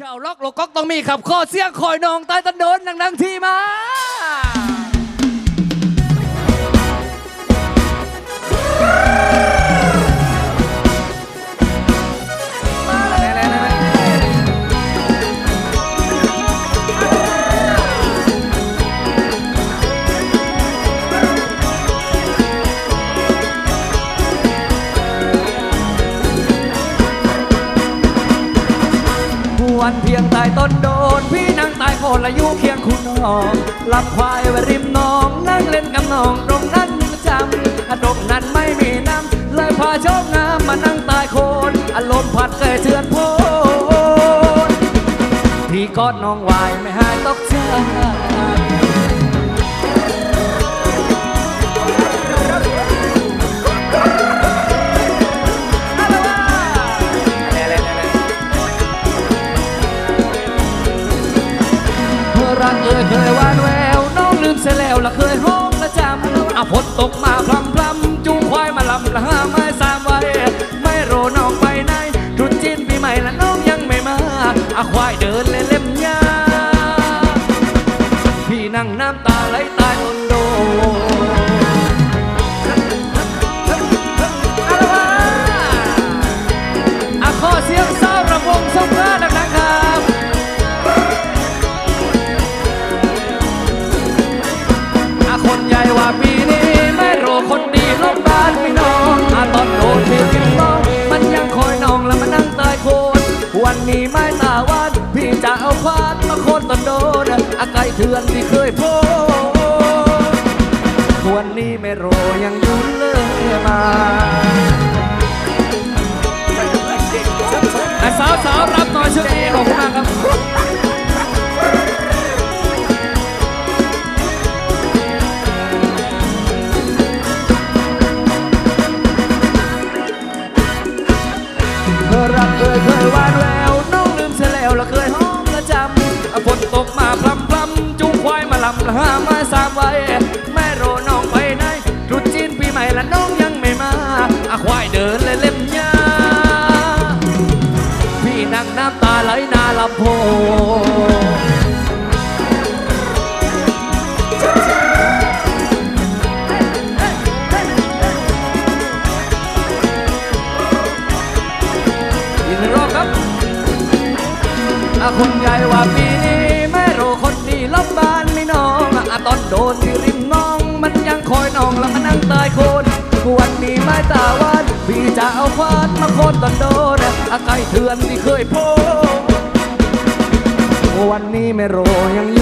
ชาวล็อกโลก๊อกต้องมีขับข้อเสียงคอยนองใต้ต้นโดนดังๆที่มา นเพียงใต้ต้นโดน พี่นั่งตายโคนละยู่เคียงคุณน้องลับควายไว้ริมน้องนั่งเล่นกับน้องตรงนั้นจำตรงนั้นไม่มีน้ำเลยพาโชคงามมานั่งตายโคนอารมณ์ผัดเกยเชือนโพนพี่กอดน้องไว้ไม่หายตกใจ เมื่อรักเอ่ยเคยวานแววน้องลืมเสียแล้วละเคยห้องละจำอาฝนตกมาพรำพรำจูงควายมาลำละห้าไม้สามไว้ไม่โรน้องไปไหนตรุดจีนปีใหม่ละน้องยังไม่มาอาควายเดินเล่นเล่มยาพี่นั่งน้ำตา ว่าปีนี้ไม่รอคนดีลงบ้านไม่นอนอาตอนโดนพี่กินน้องมันยังคอยน้องแล้วมันนั่งตายโคนวันนี้ไม่ตาวัน พี่จะเอาควานมาโคนตอนโดนอากายเถื่อนที่เคยโพวันนี้ไม่รอยังอยุ่นเลยมา ลำละห้ามาสามไว้แม่โรน้องไปไหนรุดจีนปีใหม่ละน้องยังไม่มาอาควายเดินเล่เล่มยาพี่นั่งน้ำตาไหลนาลำโพงอีกรอบครับอาคนใหญ่ว่าปี คนวันนี้ไม่ตาวันพี่จะเอาควานมาโคนตอนโดนอาไก่เถื่อนที่เคยโพบวันนี้ไม่รอยังอยู่